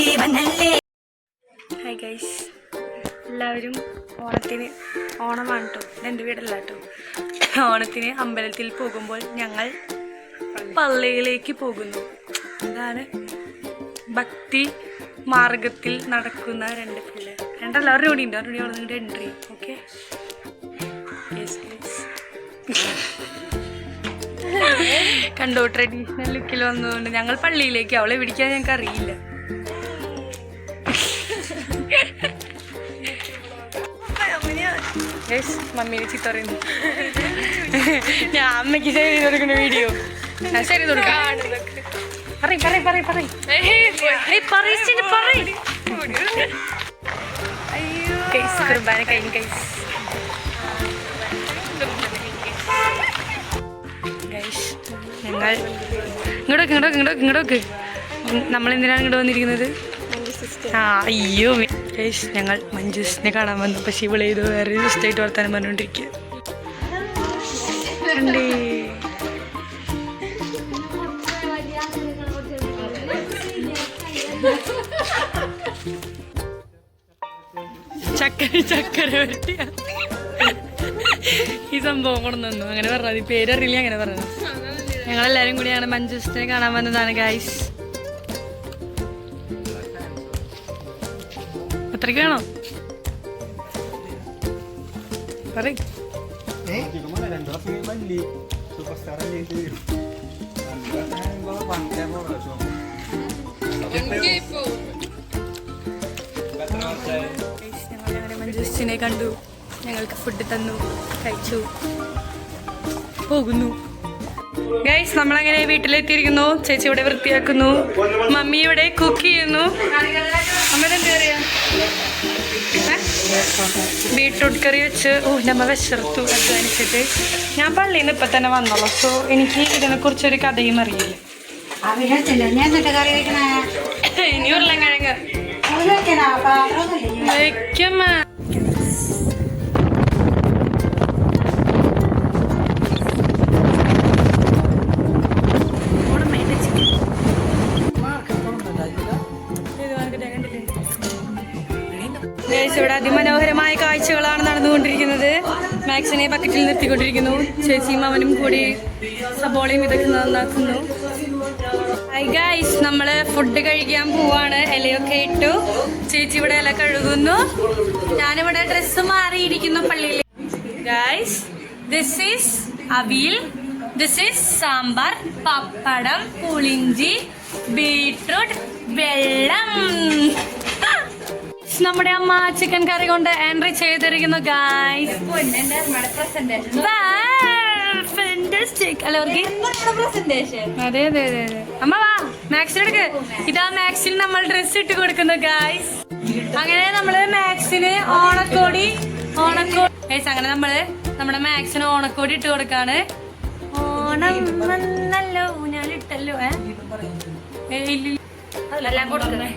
Hi guys എല്ലാവരും ഓണത്തിന് ഓണമാണ് കേട്ടോ എന്റെ വീടല്ല കേട്ടോ ഓണത്തിന് അമ്പലത്തിൽ പോകുമ്പോൾ ഞങ്ങൾ പള്ളിയിലേക്ക് പോകുന്നു. അതാണ് ഭക്തി മാർഗത്തിൽ നടക്കുന്ന രണ്ട് പിള്ളേർ. രണ്ടല്ല ഒരു കൂടി ഉണ്ട്. ഒരു കൂടി നിങ്ങളുടെ എൻട്രി ഓക്കെ കണ്ടോ ട്രഡീഷണൽ ലുക്കിൽ വന്നതുകൊണ്ട് ഞങ്ങൾ പള്ളിയിലേക്ക്. അവളെ പിടിക്കാൻ ഞങ്ങൾക്ക് അറിയില്ല മമ്മീനെ ചീത്ത പറയുന്നു. ഞാൻ അമ്മയ്ക്ക് ശരി ചെയ്ത് കൊടുക്കുന്ന വീഡിയോ ഞാൻ ശരി കൊടുക്കാം. പറയ് പറയ് പറയ് പറയ്. പറയ് പറയ്. കൈസ് കുർബാന കഴിഞ്ഞു കൈസ് ഞങ്ങൾ ഇങ്ങോട്ടൊക്കെ ഇങ്ങോട്ടൊക്കെ ഇങ്ങോട്ടൊക്കെ ഇങ്ങോട്ടൊക്കെ. നമ്മൾ എന്തിനാണ് ഇങ്ങോട്ട് വന്നിരിക്കുന്നത്? ആ അയ്യോ ഗൈസ് ഞങ്ങൾ മഞ്ജുസിനെ കാണാൻ വന്നു പക്ഷേ ഇവിടെ ഇത് വേറെ സ്റ്റേറ്റ് വർത്താനം പറഞ്ഞുകൊണ്ടിരിക്കുക കണ്ടേ ചക്കര ചക്കര ഈ സംഭവം കൊണ്ടുവന്നു അങ്ങനെ പറഞ്ഞത്. പേരറിയില്ല അങ്ങനെ പറഞ്ഞു ഞങ്ങളെല്ലാരും കൂടിയാണ് മഞ്ജുസിനെ കാണാൻ വന്നതാണ് ഗൈസ് ഞങ്ങൾ അങ്ങനെ മഞ്ജുസിനെ കണ്ടു. ഞങ്ങൾക്ക് ഫുഡ് തന്നു കഴിച്ചു. പോകുന്നു. ഗൈസ് നമ്മളങ്ങനെ വീട്ടിലെത്തിയിരിക്കുന്നു? ചേച്ചി ഇവിടെ വൃത്തിയാക്കുന്നു. മമ്മി ഇവിടെ കുക്ക് ചെയ്യുന്നു. ബീട്രൂട്ട് കറി വെച്ച് ഓ നമ്മൾ വിശർത്തു അധ്വാനിച്ചിട്ട് ഞാൻ പള്ളിയിൽ നിന്ന് ഇപ്പം തന്നെ വന്നുള്ളൂ സോ എനിക്ക് ഇതിനെക്കുറിച്ചൊരു കഥയും അറിയില്ല. ഇനി വെക്കമ്മ Guys, ഇവിടെ അതിമനോഹരമായ കാഴ്ചകളാണ് നടന്നുകൊണ്ടിരിക്കുന്നത്. മാക്സിനെ ബക്കറ്റിൽ നിർത്തിക്കൊണ്ടിരിക്കുന്നു. ചേച്ചിയും അവനും കൂടി സബോളയും ഇതൊക്കെ നന്നാക്കുന്നു. നമ്മൾ ഫുഡ് കഴിക്കാൻ പോവാണ്. ഇലയൊക്കെ ഇട്ടു. ചേച്ചി ഇവിടെ ഇല കഴുകുന്നു. ഞാനിവിടെ ഡ്രസ്സ് മാറിയിരിക്കുന്നു പള്ളിയിൽ guys this is aviyal. This is sambar pappadam puliinji beetroot vellam. നമ്മുടെ അമ്മ ചിക്കൻ കറി കൊണ്ട് എൻട്രി ചെയ്തിരിക്കുന്നു ഗൈസ് അതെ അതെ അതെ അമ്മ വാ മാക്സിൽ എടുക്ക്. ഇതാ മാക്സിൽ നമ്മൾ ഡ്രസ് ഇട്ട് കൊടുക്കുന്നു ഗായ്സ് അങ്ങനെ നമ്മൾ മാക്സിന് ഓണക്കോടി ഓണക്കോടി. ഗൈസ് അങ്ങനെ നമ്മൾ നമ്മുടെ മാക്സിന് ഓണക്കോടി ഇട്ട് കൊടുക്കാണ്. ഓണം വന്നല്ലോ ഊഞ്ഞാലിട്ടല്ലോ ഏ? ഇല്ല. അതെല്ലാം കൊടുക്കണേ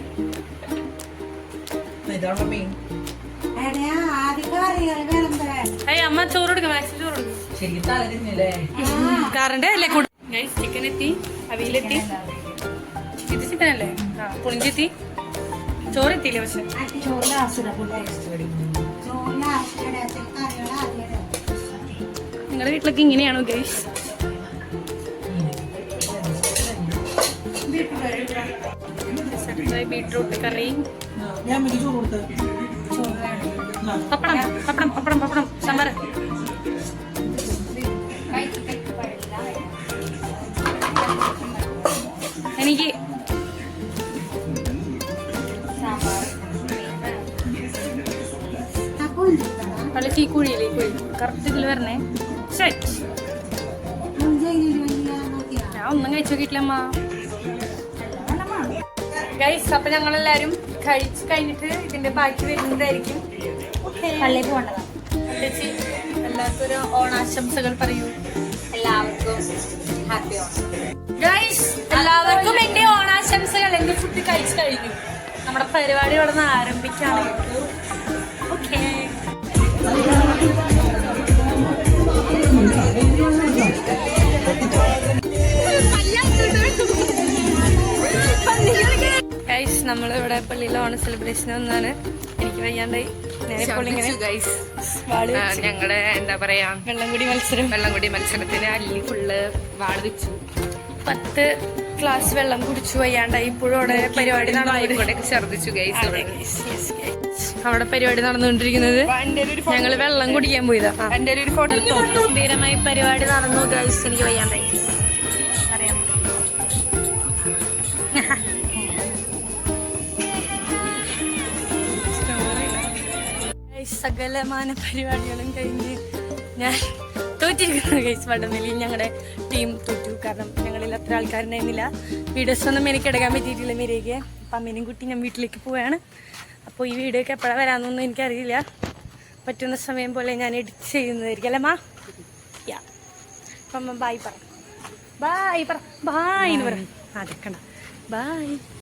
അമ്മ ചോറ് കൊടുക്ക കറണ്ട് അല്ലേ ഗൈസ് ചിക്കൻ എത്തി അവിയിലെത്തി. ഇത് ചിക്കൻ അല്ലേ? പുളിഞ്ചെത്തി. ചോറ് എത്തിയില്ലേ പക്ഷെ നിങ്ങളുടെ വീട്ടിലൊക്കെ ഇങ്ങനെയാണോ ഗൈസ് ബീട്രൂട്ട് കറി. പപ്പടം പപ്പടം പപ്പടം പപ്പടം സാമ്പാർ എനിക്ക് പല ഈ കുഴിയില്ലേ കുഴി. കറക്റ്റ് ഇതിൽ വരണേ. സെറ്റ് ഞാൻ ഒന്നും കഴിച്ചു നോക്കിയിട്ടില്ല അമ്മ. ഗൈസ് അപ്പൊ ഞങ്ങൾ എല്ലാരും കഴിച്ച് കഴിഞ്ഞിട്ട് ഇതിന്റെ ബാക്കി വരുന്നതായിരിക്കും. പള്ളിയിൽ പോകേണ്ടതാണ് ചേച്ചി എല്ലാവർക്കും ഓണാശംസകൾ പറയൂ. എല്ലാവർക്കും ഹാപ്പി ഓണം. ഗൈസ് എല്ലാവർക്കും എന്റെ ഓണാശംസകൾ. എന്റെ ഫുഡ് കഴിച്ചു കഴിഞ്ഞു. നമ്മുടെ പരിപാടി ഇവിടെ നിന്ന് ആരംഭിക്കാണ് ഓക്കേ നമ്മൾ ഇവിടെ പള്ളിയിലെ ഓണ സെലിബ്രേഷൻ ഒന്നാണ്. എനിക്ക് വയ്യാണ്ടായി. ഞങ്ങളുടെ എന്താ പറയാ? വെള്ളംകുടി മത്സരം. വെള്ളംകുടി മത്സരത്തിന് അല്ലി ഫുള്ള് വാൾ വെച്ചു. പത്ത് ഗ്ലാസ് വെള്ളം കുടിച്ചു വയ്യാണ്ടായി. ഇപ്പോഴും അവിടെ പരിപാടി ഛർദിച്ചു ഗൈസ് അവിടെ പരിപാടി നടന്നുകൊണ്ടിരിക്കുന്നത്. ഞങ്ങൾ വെള്ളം കുടിക്കാൻ പോയതാ. എന്റെ ഒരു ഫോട്ടോ ഗംഭീരമായി പരിപാടി നടന്നു ഗൈസ് എനിക്ക് വയ്യാണ്ടായി. സകലമാന പരിപാടികളും കഴിഞ്ഞ് ഞാൻ തോറ്റിരിക്കുന്നത് ഗൈസ് വടംവലി ഞങ്ങളുടെ ടീം തോറ്റു. കാരണം ഞങ്ങളിൽ അത്ര ആൾക്കാരുണ്ടായിരുന്നില്ല. വീഡിയോസ് ഒന്നും എനിക്ക് എടുക്കാൻ പറ്റിയിട്ടില്ല. മേരേക്ക് അപ്പം അമ്മേനും കുട്ടി ഞാൻ വീട്ടിലേക്ക് പോവുകയാണ് അപ്പോൾ ഈ വീഡിയോ ഒക്കെ എപ്പോഴാണ് വരാമെന്നൊന്നും എനിക്കറിയില്ല. പറ്റുന്ന സമയം പോലെ ഞാൻ എഡിറ്റ് ചെയ്യുന്നതായിരിക്കും. അല്ലേ മാ? യാ അപ്പം അമ്മ ബായ് പറ. ബായ് പറ. ബായ് എന്ന് പറ. അതൊക്കെ ബായ്